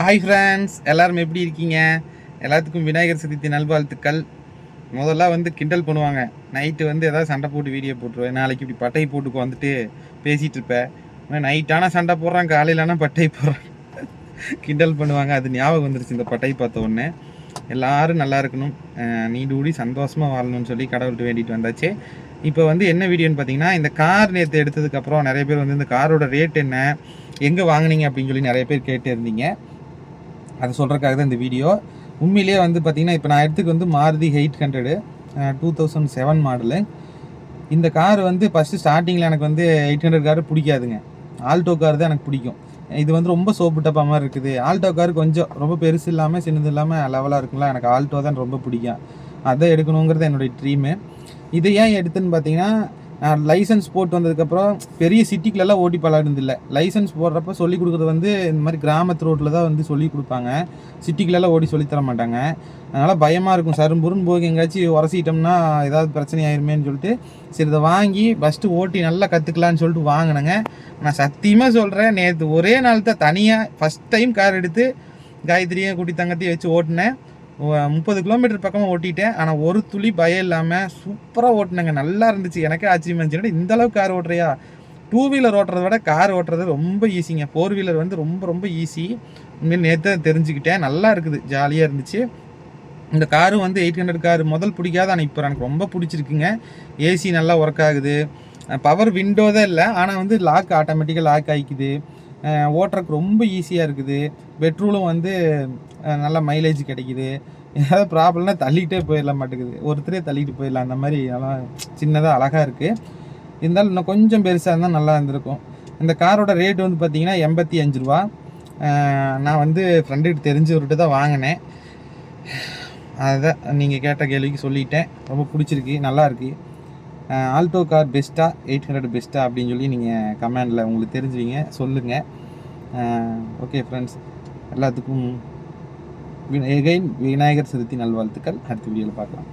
Hi friends எல்லோரும் எப்படி இருக்கீங்க? எல்லாத்துக்கும் விநாயகர் சதுர்த்தி நல்வாழ்த்துக்கள். முதல்ல வந்து கிண்டல் பண்ணுவாங்க. நைட்டு வந்து ஏதாவது சண்டை போட்டு வீடியோ போட்டுருவேன். நாளைக்கு இப்படி பட்டை போட்டுக்கு வந்துட்டு பேசிகிட்டு இருப்பேன். நைட்டான சண்டை போடுறான் காலையிலானா பட்டை போடுறான். கிண்டல் பண்ணுவாங்க. அது ஞாபகம் வந்துருச்சு இந்த பட்டை பார்த்த உடனே. எல்லோரும் நல்லா இருக்கணும். நீண்டு கூடி சந்தோஷமாக வாழணும்னு சொல்லி கடவுள்கிட்ட வேண்டிட்டு வந்தாச்சு. இப்போ வந்து என்ன வீடியோன்னு பார்த்தீங்கன்னா இந்த கார் நேற்று எடுத்ததுக்கப்புறம் நிறைய பேர் வந்து இந்த காரோட ரேட் என்ன எங்கே வாங்குனீங்க அப்படின்னு சொல்லி நிறைய பேர் கேட்டு இருந்தீங்க அது சொல்கிறதுக்காக தான் இந்த வீடியோ உண்மையிலேயே வந்து பார்த்திங்கன்னா இப்போ நான் எடுத்துக்கு வந்து Maruti eight hundred two thousand seven model இந்த கார் வந்து ஃபஸ்ட்டு ஸ்டார்டிங்கில் எனக்கு வந்து எயிட் ஹண்ட்ரட் கார் பிடிக்காதுங்க. ஆல்டோ கார் தான் எனக்கு பிடிக்கும். இது வந்து ரொம்ப சோப்பு டப்பா மாதிரி இருக்குது. ஆல்டோ கார் கொஞ்சம் ரொம்ப பெருசு இல்லாமல் சின்னது இல்லாமல் லெவலாக இருக்குங்களா? எனக்கு ஆல்டோ தான் ரொம்ப பிடிக்கும். அதை எடுக்கணுங்கிறது என்னுடைய ட்ரீமு இதை ஏன் எடுத்துன்னு பார்த்தீங்கன்னா நான் லைசன்ஸ் போட்டு வந்ததுக்கப்புறம் பெரிய சிட்டிக்குள்ளெல்லாம் ஓட்டி பழகினதில்லை லைசன்ஸ் போடுறப்ப சொல்லி கொடுக்குறது வந்து இந்த மாதிரி கிராமத்து ரோட்டில் தான் வந்து சொல்லி கொடுப்பாங்க. சிட்டிக்குள்ளெல்லாம் ஓடி சொல்லித்தர மாட்டாங்க. அதனால் பயமாக இருக்கும். சரும்புருன்னு போய் எங்கேயாச்சும் உரசிட்டோம்னா ஏதாவது பிரச்சனை ஆயிருமேன்னு சொல்லிட்டு சரி இதை வாங்கி ஃபஸ்ட்டு ஓட்டி நல்லா கற்றுக்கலான்னு சொல்லிட்டு வாங்கினேங்க. நான் சத்தியமாக சொல்கிறேன் நேற்று ஒரே நாள் தான் தனியாக ஃபஸ்ட் டைம் கார் எடுத்து காயத்ரியும் குட்டி தங்கத்தையும் வச்சு ஓட்டினேன். முப்பது கிலோமீட்டர் பக்கமாக ஓட்டிட்டேன். ஆனால் ஒரு துளி பயம் இல்லாமல் சூப்பராக ஓட்டினேங்க. நல்லா இருந்துச்சு. எனக்கே ஆச்சரியமாக இருந்துச்சு. இந்த அளவுக்கு கார் ஓட்டுறியா? டூ வீலர் ஓட்டுறத விட கார் ஓட்டுறது ரொம்ப ஈஸிங்க ஃபோர் வீலர் வந்து ரொம்ப ரொம்ப ஈஸி உண்மையில் நேற்று தெரிஞ்சுக்கிட்டேன். நல்லா இருக்குது. ஜாலியாக இருந்துச்சு. இந்த காரும் வந்து எயிட் ஹண்ட்ரட் கார் முதல் பிடிக்காத ஆனால் இப்போ எனக்கு ரொம்ப பிடிச்சிருக்குங்க. ஏசி நல்லா ஒர்க் ஆகுது. பவர் விண்டோ தான் இல்லை. ஆனால் வந்து லாக் ஆட்டோமேட்டிக்காக லாக் ஆகிக்குது ஓட்டுறக்கு ஓட்டுறதுக்கு ரொம்ப ஈஸியாக இருக்குது. பெட்ரோலும் வந்து நல்ல மைலேஜ் கிடைக்குது. ஏதாவது ப்ராப்ளம்னா தள்ளிக்கிட்டே போயிடல மாட்டேங்குது. ஒருத்தரே தள்ளிட்டு போயிடலாம். அந்த மாதிரி எல்லாம் சின்னதாக அழகாக இருக்குது இருந்தாலும் இன்னும் கொஞ்சம் பெருசாக இருந்தால் நல்லா இருந்திருக்கும். இந்த காரோட ரேட் வந்து பார்த்திங்கன்னா எண்பத்தி அஞ்சு ரூபா. நான் வந்து ஃப்ரெண்டுகிட்ட தெரிஞ்சவர்கிட்ட தான் வாங்கினேன். அதுதான் நீங்கள் கேட்ட கேள்விக்கு சொல்லிட்டேன். ரொம்ப பிடிச்சிருக்கு. நல்லாயிருக்கு ஆல்டோ கார் பெஸ்ட்டா எயிட் ஹண்ட்ரட் பெஸ்ட்டா அப்படின்னு சொல்லி நீங்கள் கமெண்டில் உங்களுக்கு தெரிஞ்சுவீங்க. சொல்லுங்கள் ஓகே ஃப்ரெண்ட்ஸ் எல்லாத்துக்கும் எகைன் விநாயகர் சதுர்த்தி நல்வாழ்த்துக்கள். அடுத்த வீடியோவில் பார்க்கலாம்.